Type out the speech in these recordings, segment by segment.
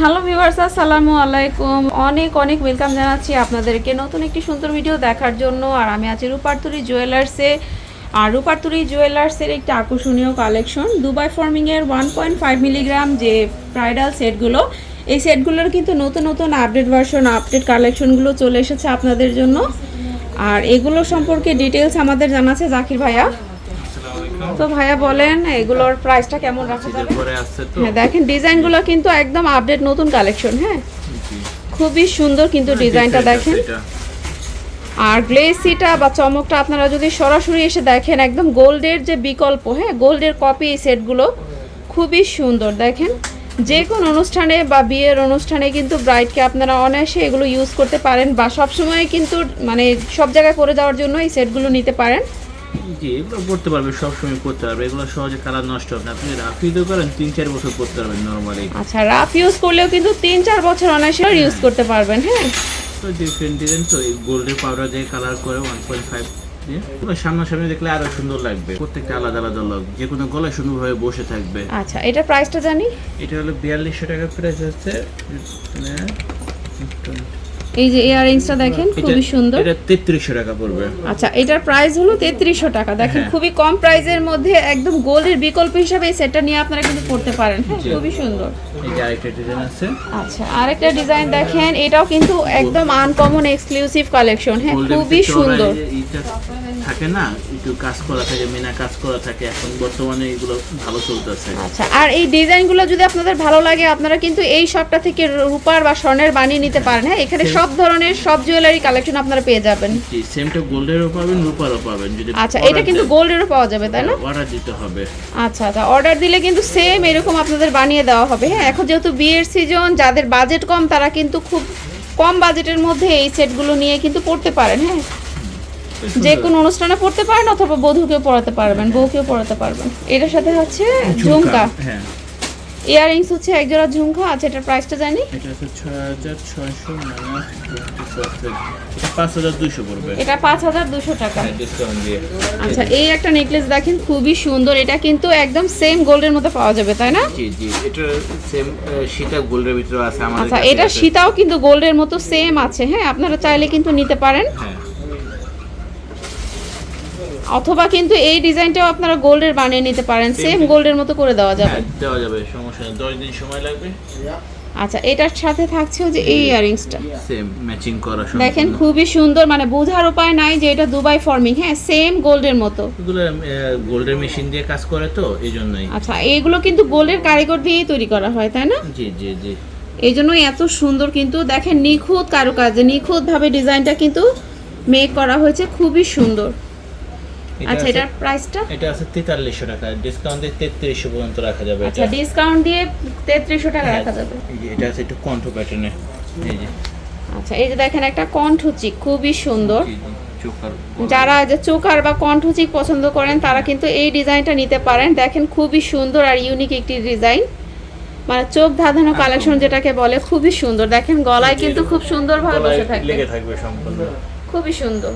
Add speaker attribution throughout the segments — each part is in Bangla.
Speaker 1: হ্যালো ভিউয়ার্স আসসালামু আলাইকুম। অনেক অনেক ওয়েলকাম জানাচ্ছি আপনাদেরকে নতুন একটি সুন্দর ভিডিও দেখার জন্য। আর আমি আছি রূপারতুরি জুয়েলার্সে আর রূপারতুরি জুয়েলার্সের একটি আকর্ষণীয় কালেকশন দুবাই ফর্মিংয়ের ওয়ান পয়েন্ট ফাইভ মিলিগ্রাম যে ব্রাইডাল সেটগুলো এই সেটগুলোর কিন্তু নতুন নতুন আপডেট ভার্সন আপডেট কালেকশনগুলো চলে এসেছে আপনাদের জন্য। আর এগুলো সম্পর্কে ডিটেলস আমাদের জানাচ্ছে জাকির ভাইয়া। তো ভাইয়া বলেন এগুলোর প্রাইসটা কেমন রাখা যাবে? হ্যাঁ দেখেন ডিজাইনগুলো কিন্তু একদম আপডেট নতুন কালেকশন হ্যাঁ? খুবই সুন্দর কিন্তু ডিজাইনটা দেখেন আর গ্লেসিটা বা চমকটা আপনারা যদি সরাসরি এসে দেখেন একদম গোল্ডের যে বিকল্প হ্যাঁ গোল্ডের কপি এই সেটগুলো খুবই সুন্দর দেখেন। যে কোনো অনুষ্ঠানে বা বিয়ের অনুষ্ঠানে কিন্তু ব্রাইডকে আপনারা অনায়াসে এগুলো ইউজ করতে পারেন বা সবসময় কিন্তু মানে সব জায়গায় পরে যাওয়ার জন্য এই সেটগুলো নিতে পারেন।
Speaker 2: জি এগুলো পড়তে পারবে সবসময় পড়তে পারবে। এগুলো সহজে কালার নষ্ট হবে না। আপনি রাফ ইউজ করেন তিন চার বছর পড়তে পারবেন নর্মালি
Speaker 1: আচ্ছা রাফ ইউজ করলেও কিন্তু তিন চার বছর অনায়াসে ইউজ করতে পারবেন হ্যাঁ?
Speaker 2: তো ডিফারেন্ট ডিজাইন তো এই গোল্ডের পাউডার দিয়ে কালার করে ওয়ান পয়েন্ট ফাইভ সামনাসামনি দেখলে আরও সুন্দর লাগবে। প্রত্যেকটা আলাদা আলাদা লোক যে কোনো গলায় সুন্দরভাবে বসে থাকবে।
Speaker 1: আচ্ছা এটা প্রাইসটা জানি?
Speaker 2: এটা হলো বিয়াল্লিশশো টাকা প্রাইস হচ্ছে।
Speaker 1: এই যে ইয়াররিংসটা দেখেন খুবই সুন্দর।
Speaker 2: এটা তেত্রিশশো টাকা পড়বে।
Speaker 1: আচ্ছা এটার প্রাইস হলো তেত্রিশশো টাকা। দেখেন
Speaker 2: হ্যাঁ।
Speaker 1: খুবই কম প্রাইসের মধ্যে একদম গোল্ডের বিকল্প হিসাবে এই সেটটা নিয়ে আপনারা কিন্তু করতে পারেন। হ্যাঁ খুবই সুন্দর।
Speaker 2: এই যে আরেকটা ডিজাইন আছে।
Speaker 1: আচ্ছা আরেকটা ডিজাইন দেখেন এটাও কিন্তু একদম আনকমন এক্সক্লুসিভ কালেকশন হ্যাঁ খুবই সুন্দর।
Speaker 2: থাকে না একটু কাজ করা থাকে মিনা কাজ করা থাকে এখন বর্তমানে এগুলো ভালো চলতেছে।
Speaker 1: আচ্ছা আর এই ডিজাইনগুলো যদি আপনাদের ভালো লাগে আপনারা কিন্তু এই শপটা থেকে রূপার বা স্বর্ণের বানিয়ে নিতে পারেন। হ্যাঁ এখানে সব ধরনের সব জুয়েলারি কালেকশন আপনারা পেয়ে যাবেন।
Speaker 2: জি সেমটা গোল্ডেরও পাবেন রূপারও পাবেন যদি
Speaker 1: আচ্ছা এটা কিন্তু গোল্ডেরও পাওয়া যাবে তাই না?
Speaker 2: অর্ডার দিতে হবে।
Speaker 1: আচ্ছা আচ্ছা অর্ডার দিলে কিন্তু সেম এরকম আপনাদের বানিয়ে দেওয়া হবে। হ্যাঁ এখন যেহেতু বিয়ের সিজন যাদের বাজেট কম তারা কিন্তু খুব কম বাজেটের মধ্যে এই সেটগুলো নিয়ে কিন্তু পড়তে পারেন হ্যাঁ? যে কোনো অনুষ্ঠানে পড়তে পারেন অথবা বধূকেও পড়াতে পারবেন বউকেও পড়াতে পারবেন। এটার সাথে হচ্ছে ঝুমকা।
Speaker 2: হ্যাঁ।
Speaker 1: ইয়াররিংস হচ্ছে এক জোড়া ঝুমকা আছে এটার প্রাইসটা জানি?
Speaker 2: এটা হচ্ছে ছয় হাজার ছয়শো মাইনাস পাঁচ হাজার দুইশো পড়বে।
Speaker 1: এটা পাঁচ হাজার দুশো টাকা।
Speaker 2: হ্যাঁ
Speaker 1: আচ্ছা এই একটা নেকলেস দেখেন খুবই সুন্দর। এটা কিন্তু একদম সেম গোল্ডের মতো পাওয়া যাবে তাই না?
Speaker 2: জি জি এটা সেম সীতা গোল্ডের ভিতরে আছে আমাদের
Speaker 1: আচ্ছা এটা। সীতাও কিন্তু গোল্ডের মতো সেম আছে হ্যাঁ? আপনারা চাইলে কিন্তু নিতে পারেন।
Speaker 2: হ্যাঁ।
Speaker 1: অথবা কিন্তু এই ডিজাইনটাও আপনারা গোল্ডের বানিয়ে নিতে পারেন সেম গোল্ডের মতো করে দেওয়া যাবে।
Speaker 2: হ্যাঁ দেওয়া যাবে সমস্যা নেই। দশ দিন সময় লাগবে।
Speaker 1: আচ্ছা এটার সাথে থাকছে যে এই ইয়ারিংসটা।
Speaker 2: সেম ম্যাচিং করা
Speaker 1: সম্ভব
Speaker 2: দেখেন
Speaker 1: খুবই সুন্দর মানে বোঝার উপায় নাই যে এটা দুবাই ফর্মিং হ্যাঁ সেম গোল্ডের মতো।
Speaker 2: এগুলো গোল্ডের মেশিন দিয়ে কাজ করে তো এই জন্যই।
Speaker 1: আচ্ছা এইগুলো কিন্তু গোল্ডের কারিগর দিয়েই তৈরি করা হয় তাই না?
Speaker 2: জি জি জি।
Speaker 1: এই জন্যই এত সুন্দর কিন্তু দেখেন নিখুঁত কারুকাজে নিখুঁতভাবে ডিজাইনটা কিন্তু মেক করা হয়েছে খুবই সুন্দর। আচ্ছা এটার প্রাইসটা
Speaker 2: এটা আছে তেতাল্লিশশো টাকা। ডিসকাউন্ট দিয়ে তেত্রিশশো পর্যন্ত রাখা যাবে। এটা
Speaker 1: আচ্ছা ডিসকাউন্ট দিয়ে তেত্রিশশো টাকা
Speaker 2: হ্যাঁ,
Speaker 1: রাখা যাবে।
Speaker 2: এটা আছে একটু কণ্ঠ প্যাটার্নে এই যে।
Speaker 1: আচ্ছা এই যে দেখেন একটা কণ্ঠচিক খুবই সুন্দর। যারা যে চোকার বা কণ্ঠচিক পছন্দ করেন তারা কিন্তু এই ডিজাইনটা নিতে পারেন। দেখেন খুবই সুন্দর আর ইউনিক একটি ডিজাইন। মানে চোখ ধাঁধানো কালেকশন যেটাকে বলে খুবই সুন্দর। দেখেন গলায় কিন্তু খুব সুন্দরভাবে বসে থাকবে।
Speaker 2: লেগে থাকবে সম্পূর্ণ।
Speaker 1: খুবই সুন্দর।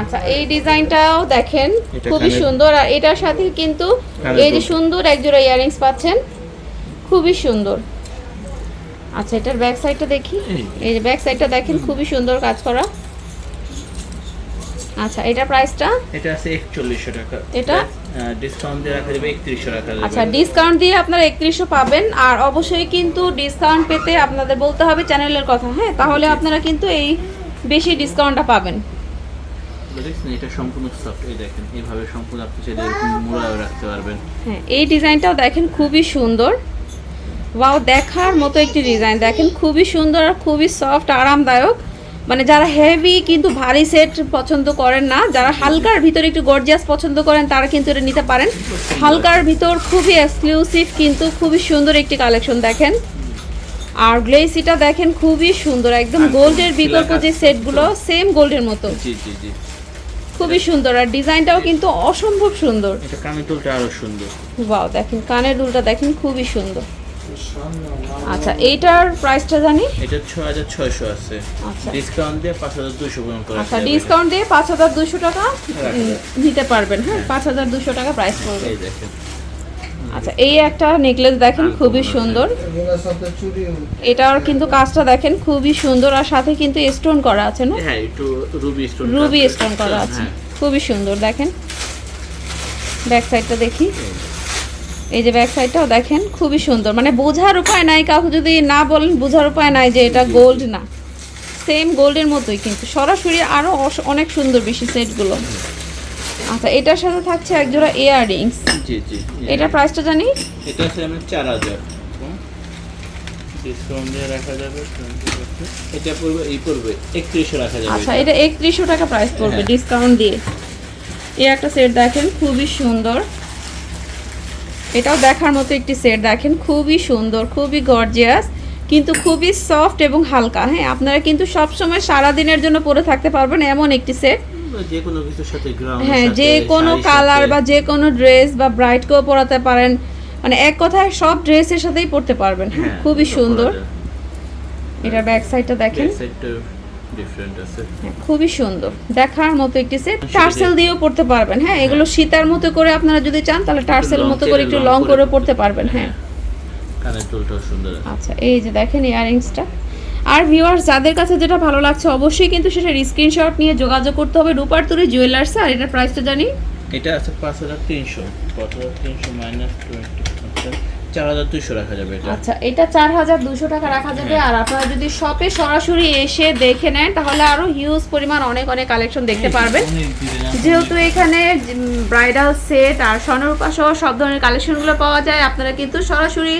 Speaker 1: আচ্ছা এই ডিজাইনটাও দেখেন খুবই সুন্দর। আর এটার সাথে কিন্তু এই যে সুন্দর একজোড়া ইয়ারিংস পাচ্ছেন খুবই সুন্দর। আচ্ছা এটার ব্যাক সাইডটা দেখি।
Speaker 2: এই।
Speaker 1: যে। ব্যাক সাইডটা দেখেন খুবই সুন্দর কাজ করা। আচ্ছা এটার প্রাইসটা
Speaker 2: এটা আছে একচল্লিশশো টাকা।
Speaker 1: এটা?
Speaker 2: ডিসকাউন্ট দিয়ে রাখা যাবে একত্রিশশো রাখা যাবে
Speaker 1: আচ্ছা ডিসকাউন্ট দিয়ে আপনারা একত্রিশশো পাবেন। আর অবশ্যই কিন্তু ডিসকাউন্ট পেতে আপনাদের বলতে হবে চ্যানেলের কথা হ্যাঁ? তাহলে আপনারা কিন্তু এই বেশি ডিসকাউন্টটা পাবেন।
Speaker 2: দেখছেন? এটা সম্পূর্ণ সফট এই দেখেন এইভাবে সম্পূর্ণ আপনি চাইলে এরকম মোড়াও রাখতে পারবেন।
Speaker 1: হ্যাঁ এই ডিজাইনটাও দেখেন খুবই সুন্দর। ওয়াও দেখার মতো একটি ডিজাইন দেখেন খুবই সুন্দর আর খুবই সফট আরামদায়ক। মানে যারা হেভি কিন্তু ভারী সেট পছন্দ করেন না যারা হালকার ভিতরে একটু গর্জিয়াস পছন্দ করেন তারা কিন্তু এটা নিতে পারেন। হালকার ভিতর খুবই এক্সক্লুসিভ কিন্তু খুবই সুন্দর একটি কালেকশন দেখেন। আর গ্লেসিটা দেখেন খুবই সুন্দর একদম গোল্ডের বিকল্প যে সেটগুলো সেম গোল্ডের মতো।
Speaker 2: জি জি জি।
Speaker 1: খুবই সুন্দর। আর ডিজাইনটাও কিন্তু অসম্ভব সুন্দর।
Speaker 2: এটা কানের দুলটা আরও সুন্দর।
Speaker 1: ওয়াও দেখেন কানের দুলটা দেখেন খুবই সুন্দর। আচ্ছা এইটার প্রাইসটা জানি?
Speaker 2: এটা ছয় হাজার ছয়শো আছে।
Speaker 1: আচ্ছা।
Speaker 2: ডিসকাউন্ট দিয়ে পাঁচ হাজার দুশো পর্যন্ত রাখা
Speaker 1: আচ্ছা ডিসকাউন্ট দিয়ে পাঁচ হাজার দুশো টাকা। নিতে পারবেন হ্যাঁ? পাঁচ হাজার দুশো টাকা প্রাইস পড়বে।
Speaker 2: এই দেখেন।
Speaker 1: আচ্ছা এই একটা নেকলেস দেখেন খুবই সুন্দর। এটার কিন্তু কাজটা দেখেন খুবই সুন্দর আর সাথে কিন্তু স্টোন করা আছে না?
Speaker 2: হ্যাঁ একটু রুবি স্টোন
Speaker 1: রুবি স্টোন করা আছে।
Speaker 2: হ্যাঁ।
Speaker 1: খুবই সুন্দর দেখেন। ব্যাক সাইডটা দেখি। এই যে ব্যাক সাইডটাও দেখেন খুবই সুন্দর। মানে বোঝার উপায় নাই কাউকে যদি না বলেন বোঝার উপায় নাই যে এটা গোল্ড না। সেম গোল্ডের মতোই কিন্তু। সরাসরি আরও অনেক সুন্দর বেশি সেটগুলো আচ্ছা এটার সাথে থাকছে এক জোড়া ইয়াররিংস
Speaker 2: জি জি
Speaker 1: এটার প্রাইসটা জানি?
Speaker 2: এটা আছে আমি চার হাজার। ডিসকাউন্ট দিয়ে রাখা যাবে এটা পড়বে এই পড়বে একত্রিশশো রাখা যাবে
Speaker 1: আচ্ছা
Speaker 2: এটা।
Speaker 1: এটা একত্রিশশো টাকা প্রাইস পড়বে
Speaker 2: হ্যাঁ।
Speaker 1: ডিসকাউন্ট দিয়ে। এই একটা সেট দেখেন খুবই সুন্দর। এটাও দেখার মতো একটি সেট দেখেন খুবই সুন্দর খুবই গর্জিয়াস কিন্তু খুবই সফট এবং হালকা। হ্যাঁ আপনারা কিন্তু সব সময় সারা দিনের জন্য পরে থাকতে পারবেন এমন একটি সেট
Speaker 2: যে কোনো কিছুর সাথে গ্রাউন্ড
Speaker 1: হ্যাঁ যে কোনো কালার বা যে কোনো ড্রেস বা ব্রাইটকেও পরাতে পারেন। মানে এক কথায় সব ড্রেসের সাথেই পরতে পারবেন। হ্যাঁ খুবই সুন্দর। এটা ব্যাক সাইডটা দেখেন। হ্যাঁ, খুবই সুন্দর। দেখার মতো একটি সেট টার্সেল দিয়েও পড়তে পারবেন। হ্যাঁ এগুলো সীতার মতো করে আপনারা যদি চান তাহলে টার্সেল মতো করে একটু লং
Speaker 2: করে
Speaker 1: করে পড়তে পারবেন। হ্যাঁ।
Speaker 2: কানের দুলটাও সুন্দর
Speaker 1: আচ্ছা এই যে দেখেন ইয়ারিংসটা আর ভিউয়ার্স যাদের কাছে যেটা ভালো লাগছে অবশ্যই কিন্তু সেটার স্ক্রিনশট নিয়ে যোগাযোগ করতে হবে রূপার তুরি জুয়েলার্স আর এটার প্রাইসটা জানি?
Speaker 2: এটা আছে পাঁচ হাজার তিনশো। পাঁচ হাজার তিনশো মাইনাস টোয়েন্টি চার হাজার দুইশো রাখা যাবে এটা।
Speaker 1: আচ্ছা এটা চার হাজার দুশো টাকা রাখা যাবে। আর আপনারা যদি শপে সরাসরি এসে দেখে নেন তাহলে আরও হিউজ পরিমাণ অনেক অনেক কালেকশন দেখতে পারবেন। যেহেতু এখানে ব্রাইডাল সেট আর স্বর্ণরূপা সহ সব ধরনের কালেকশনগুলো পাওয়া যায় আপনারা কিন্তু সরাসরি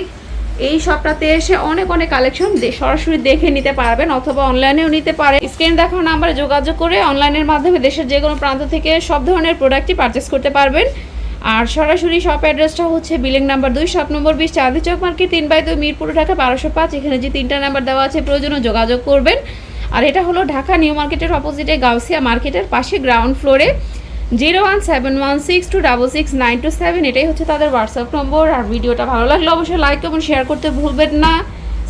Speaker 1: এই শপটাতে এসে অনেক অনেক কালেকশন সরাসরি দেখে নিতে পারবেন অথবা অনলাইনেও নিতে পারেন স্ক্রিন দেখানো নাম্বারে যোগাযোগ করে অনলাইনের মাধ্যমে দেশের যে কোনো প্রান্ত থেকে সব ধরনের প্রোডাক্টই পারচেস করতে পারবেন। আর সরাসরি শপ অ্যাড্রেসটা হচ্ছে বিলিং নাম্বার দুই, সাত নম্বর বিশ চাঁদি চক মার্কেট তিন বাই দুই, মিরপুর, ঢাকা, বারোশো পাঁচ। এখানে যে তিনটা নাম্বার দেওয়া আছে প্রয়োজনে যোগাযোগ করবেন। আর এটা হলো ঢাকা নিউ মার্কেটের অপোজিটে গাউসিয়া মার্কেটের পাশে গ্রাউন্ড ফ্লোরে zero one seven one six two double six nine two seven এটাই হচ্ছে তাদের হোয়াটসঅ্যাপ নম্বর। আর ভিডিওটা ভালো লাগলে অবশ্যই লাইক এবং শেয়ার করতে ভুলবেন না।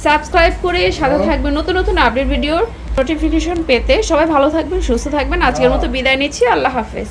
Speaker 1: সাবস্ক্রাইব করে সাথে থাকবেন নতুন নতুন আপডেট ভিডিওর নোটিফিকেশন পেতে। সবাই ভালো থাকবেন সুস্থ থাকবেন। আজকের মতো বিদায় নিচ্ছি। আল্লাহ হাফেজ।